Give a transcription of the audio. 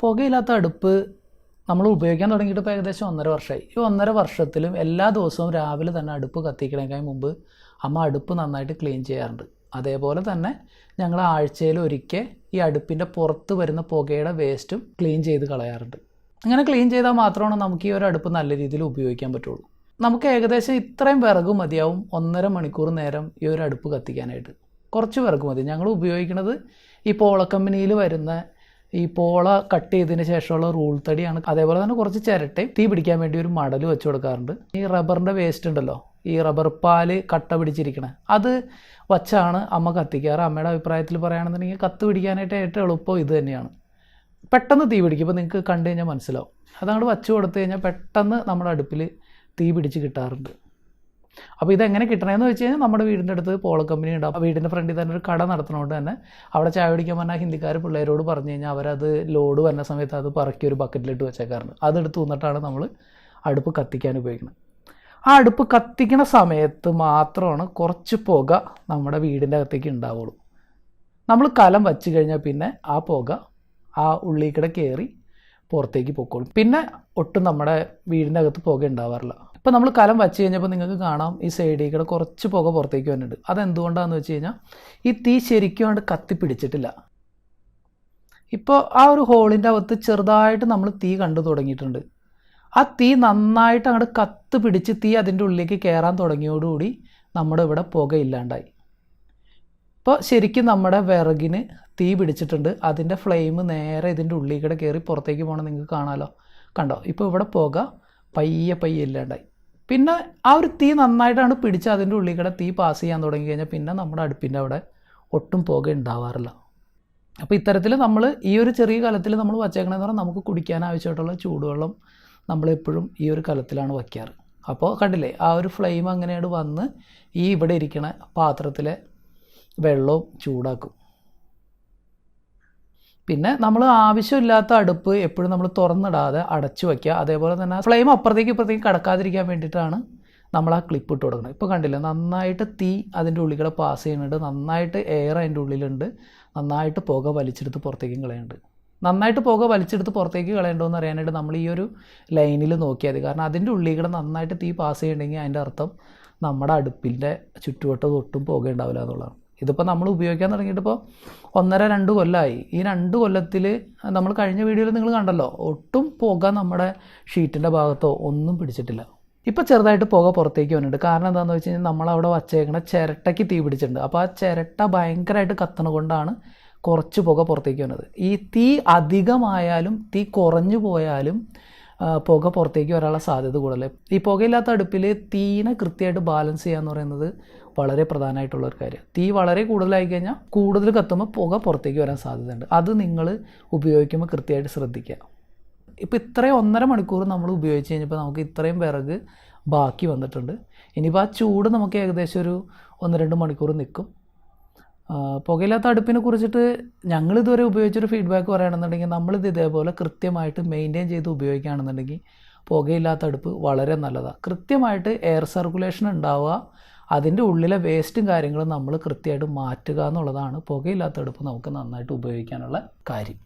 പുകയില്ലാത്ത അടുപ്പ് നമ്മൾ ഉപയോഗിക്കാൻ തുടങ്ങിയിട്ട് ഇപ്പോൾ ഏകദേശം ഒന്നര വർഷമായി. ഈ ഒന്നര വർഷത്തിലും എല്ലാ ദിവസവും രാവിലെ തന്നെ അടുപ്പ് കത്തിക്കണേക്കാൾ മുമ്പ് അമ്മ അടുപ്പ് നന്നായിട്ട് ക്ലീൻ ചെയ്യാറുണ്ട്. അതേപോലെ തന്നെ ഞങ്ങൾ ആഴ്ചയിൽ ഒരിക്കൽ ഈ അടുപ്പിന്റെ പുറത്ത് വരുന്ന പുകയുടെ വേസ്റ്റും ക്ലീൻ ചെയ്ത് കളയാറുണ്ട്. അങ്ങനെ ക്ലീൻ ചെയ്താൽ മാത്രമാണ് നമുക്ക് ഈ ഒരു അടുപ്പ് നല്ല രീതിയിൽ ഉപയോഗിക്കാൻ പറ്റുള്ളൂ. നമുക്ക് ഏകദേശം ഇത്രയും വിറക് മതിയാവും ഒന്നര മണിക്കൂർ നേരം ഈ ഒരു അടുപ്പ് കത്തിക്കാനായിട്ട്. കുറച്ച് വിറക് മതി. ഞങ്ങൾ ഉപയോഗിക്കുന്നത് ഈ പോള കമ്പനിയിൽ വരുന്ന ഈ പോള കട്ട് ചെയ്തതിന് ശേഷമുള്ള റൂൾ തടിയാണ്. അതേപോലെ തന്നെ കുറച്ച് ചിരട്ടയും തീ പിടിക്കാൻ വേണ്ടി ഒരു മടൽ വെച്ച് കൊടുക്കാറുണ്ട്. ഈ റബ്ബറിന്റെ വേസ്റ്റ് ഉണ്ടല്ലോ ഈ റബ്ബർ പാൽ കട്ട പിടിച്ചിരിക്കണേ അത് വച്ചാണ് അമ്മ കത്തിക്കാറ്. അമ്മയുടെ അഭിപ്രായത്തിൽ പറയുകയാണെന്നുണ്ടെങ്കിൽ കത്ത് പിടിക്കാനായിട്ട് ഏറ്റവും എളുപ്പം ഇത് തന്നെയാണ്. പെട്ടെന്ന് തീ പിടിക്കും ഇപ്പോൾ നിങ്ങൾക്ക് കണ്ടു കഴിഞ്ഞാൽ മനസ്സിലാവും. അതങ്ങോട്ട് വച്ച് കൊടുത്തു കഴിഞ്ഞാൽ പെട്ടെന്ന് നമ്മുടെ അടുപ്പിൽ തീ പിടിച്ച് കിട്ടാറുണ്ട്. അപ്പോൾ ഇതെങ്ങനെ കിട്ടണമെന്ന് വെച്ച് കഴിഞ്ഞാൽ നമ്മുടെ വീടിന്റെ അടുത്ത് പോള കമ്പനി ഉണ്ട്. അപ്പോൾ വീടിന്റെ ഫ്രണ്ടിൽ തന്നെ ഒരു കട നടത്തുന്നതുകൊണ്ട് തന്നെ അവിടെ ചായ പിടിക്കാൻ പറഞ്ഞാൽ ഹിന്ദിക്കാർ പിള്ളേരോട് പറഞ്ഞു കഴിഞ്ഞാൽ അവരത് ലോഡ് വരുന്ന സമയത്ത് അത് പറക്കി ഒരു ബക്കറ്റിലിട്ട് വെച്ചേക്കാറുണ്ട് അതെടുത്ത് വന്നിട്ടാണ് നമ്മൾ അടുപ്പ് കത്തിക്കാൻ ഉപയോഗിക്കുന്നത്. ആ അടുപ്പ് കത്തിക്കുന്ന സമയത്ത് മാത്രമാണ് കുറച്ച് പുക നമ്മുടെ വീടിന്റെ അകത്തേക്ക് ഉണ്ടാവുള്ളൂ. നമ്മൾ കലം വച്ച് കഴിഞ്ഞാൽ പിന്നെ ആ പുക ആ ഉള്ളിൽ കയറി പുറത്തേക്ക് പൊക്കോളും. പിന്നെ ഒട്ടും നമ്മുടെ വീടിന്റെ അകത്ത് പുക ഉണ്ടാവാറില്ല. ഇപ്പം നമ്മൾ കലം വച്ച് കഴിഞ്ഞപ്പോൾ നിങ്ങൾക്ക് കാണാം ഈ സൈഡിൽ കൂടെ കുറച്ച് പുക പുറത്തേക്ക് വന്നിട്ടുണ്ട്. അതെന്തുകൊണ്ടാണെന്ന് വെച്ച് കഴിഞ്ഞാൽ ഈ തീ ശരിക്കും കൊണ്ട് കത്തിപ്പിടിച്ചിട്ടില്ല ഇപ്പോൾ ആ ഒരു ഹോളിന്റെ അകത്ത് ചെറുതായിട്ട് നമ്മൾ തീ കണ്ടു തുടങ്ങിയിട്ടുണ്ട്. ആ തീ നന്നായിട്ട് അങ്ങോട്ട് കത്ത് പിടിച്ച് തീ അതിന്റെ ഉള്ളിലേക്ക് കയറാൻ തുടങ്ങിയോടുകൂടി നമ്മുടെ ഇവിടെ പുക ഇല്ലാണ്ടായി. ഇപ്പോൾ ശരിക്കും നമ്മുടെ വിറകിന് തീ പിടിച്ചിട്ടുണ്ട്. അതിന്റെ ഫ്ലെയിം നേരെ ഇതിന്റെ ഉള്ളിൽ കൂടെ കയറി പുറത്തേക്ക് പോകണം നിങ്ങൾക്ക് കാണാമല്ലോ കണ്ടോ? ഇപ്പോൾ ഇവിടെ പുക പയ്യെ പയ്യെ ഇല്ലാണ്ടായി. പിന്നെ ആ ഒരു തീ നന്നായിട്ടാണ് പിടിച്ച് അതിന്റെ ഉള്ളിൽ കൂടെ തീ പാസ് ചെയ്യാൻ തുടങ്ങി കഴിഞ്ഞാൽ പിന്നെ നമ്മുടെ അടുപ്പിന്റെ അവിടെ ഒട്ടും പുക ഉണ്ടാവാറില്ല. അപ്പോൾ ഇത്തരത്തിൽ നമ്മൾ ഈ ഒരു ചെറിയ കലത്തിൽ നമ്മൾ വച്ചേക്കണമെന്ന് പറഞ്ഞാൽ നമുക്ക് കുടിക്കാൻ ആവശ്യമായിട്ടുള്ള ചൂടുവെള്ളം നമ്മളെപ്പോഴും ഈ ഒരു കലത്തിലാണ് വയ്ക്കാറ്. അപ്പോൾ കണ്ടില്ലേ ആ ഒരു ഫ്ലെയിം അങ്ങനെയാണ് വന്ന് ഈ ഇവിടെ ഇരിക്കണ പാത്രത്തിലെ വെള്ളവും ചൂടാക്കും. പിന്നെ നമ്മൾ ആവശ്യമില്ലാത്ത അടുപ്പ് എപ്പോഴും നമ്മൾ തുറന്നിടാതെ അടച്ചു വയ്ക്കുക അതേപോലെ തന്നെ ഫ്ലെയിം അപ്പുറത്തേക്ക് ഇപ്പുറത്തേക്ക് കടക്കാതിരിക്കാൻ വേണ്ടിയിട്ടാണ് നമ്മൾ ആ ക്ലിപ്പ് ഇട്ട് കൊടുക്കുന്നത്. ഇപ്പോൾ കണ്ടില്ലേ നന്നായിട്ട് തീ അതിന്റെ ഉള്ളിൽ കൂടെ പാസ് ചെയ്യുന്നുണ്ട്. നന്നായിട്ട് എയർ അതിന്റെ ഉള്ളിലുണ്ട്. നന്നായിട്ട് പുക വലിച്ചെടുത്ത് പുറത്തേക്കും കളയുന്നുണ്ട്. നന്നായിട്ട് പുക വലിച്ചെടുത്ത് പുറത്തേക്ക് കളയണ്ടോ എന്ന് അറിയാനായിട്ട് നമ്മൾ ഈ ഒരു ലൈനിൽ നോക്കിയാൽ മതി. കാരണം അതിന്റെ ഉള്ളിൽ കൂടെ നന്നായിട്ട് തീ പാസ് ചെയ്യണമെങ്കിൽ അതിന്റെ അർത്ഥം നമ്മുടെ അടുപ്പിന്റെ ചുറ്റുവട്ടം ഒട്ടും പുക ഉണ്ടാവില്ല എന്നുള്ളതാണ്. ഇതിപ്പോൾ നമ്മൾ ഉപയോഗിക്കാൻ തുടങ്ങിയിട്ടിപ്പോൾ ഒന്നര രണ്ട് കൊല്ലമായി ഈ രണ്ട് കൊല്ലത്തിൽ നമ്മൾ കഴിഞ്ഞ വീഡിയോയിൽ നിങ്ങൾ കണ്ടല്ലോ ഒട്ടും പുക നമ്മുടെ ഷീറ്റിന്റെ ഭാഗത്തോ ഒന്നും പിടിച്ചിട്ടില്ല. ഇപ്പോൾ ചെറുതായിട്ട് പുക പുറത്തേക്ക് വന്നിട്ടുണ്ട്. കാരണം എന്താണെന്ന് വെച്ച് കഴിഞ്ഞാൽ നമ്മളവിടെ വച്ചേക്കണ ചിരട്ടയ്ക്ക് തീ പിടിച്ചിട്ടുണ്ട്. അപ്പോൾ ആ ചിരട്ട ഭയങ്കരമായിട്ട് കത്തണ കൊണ്ടാണ് കുറച്ച് പുക പുറത്തേക്ക് വന്നത്. ഈ തീ അധികമായാലും തീ കുറഞ്ഞു പോയാലും പുക പുറത്തേക്ക് വരാനുള്ള സാധ്യത കൂടുതൽ ഈ പുകയില്ലാത്ത അടുപ്പിൽ തീനെ കൃത്യമായിട്ട് ബാലൻസ് ചെയ്യുക എന്ന് പറയുന്നത് വളരെ പ്രധാനമായിട്ടുള്ള ഒരു കാര്യം. തീ വളരെ കൂടുതലായി കഴിഞ്ഞാൽ കൂടുതൽ കത്തുമ്പോൾ പുക പുറത്തേക്ക് വരാൻ സാധ്യതയുണ്ട്. അത് നിങ്ങൾ ഉപയോഗിക്കുമ്പോൾ കൃത്യമായിട്ട് ശ്രദ്ധിക്കുക. ഇപ്പോൾ ഇത്രയും ഒന്നര മണിക്കൂർ നമ്മൾ ഉപയോഗിച്ച് കഴിഞ്ഞപ്പോൾ നമുക്ക് ഇത്രയും വിറക് ബാക്കി വന്നിട്ടുണ്ട്. ഇനിയിപ്പോൾ ആ ചൂട് നമുക്ക് ഏകദേശം ഒരു ഒന്ന് രണ്ട് മണിക്കൂർ നിൽക്കും പുകയില്ലാത്ത അടുപ്പിനെ കുറിച്ചിട്ട് ഞങ്ങൾ ഇതുവരെ ഉപയോഗിച്ചൊരു ഫീഡ്ബാക്ക് പറയുകയാണെന്നുണ്ടെങ്കിൽ നമ്മളിത് ഇതേപോലെ കൃത്യമായിട്ട് മെയിന്റെയിൻ ചെയ്ത് ഉപയോഗിക്കുകയാണെന്നുണ്ടെങ്കിൽ പുകയില്ലാത്ത അടുപ്പ് വളരെ നല്ലതാണ് കൃത്യമായിട്ട് എയർ സർക്കുലേഷൻ ഉണ്ടാവുക അതിന്റെ ഉള്ളിലെ വേസ്റ്റും കാര്യങ്ങളും നമ്മൾ കൃത്യമായിട്ട് മാറ്റുക എന്നുള്ളതാണ് പുകയില്ലാത്ത അടുപ്പ് നമുക്ക് നന്നായിട്ട് ഉപയോഗിക്കാനുള്ള കാര്യം.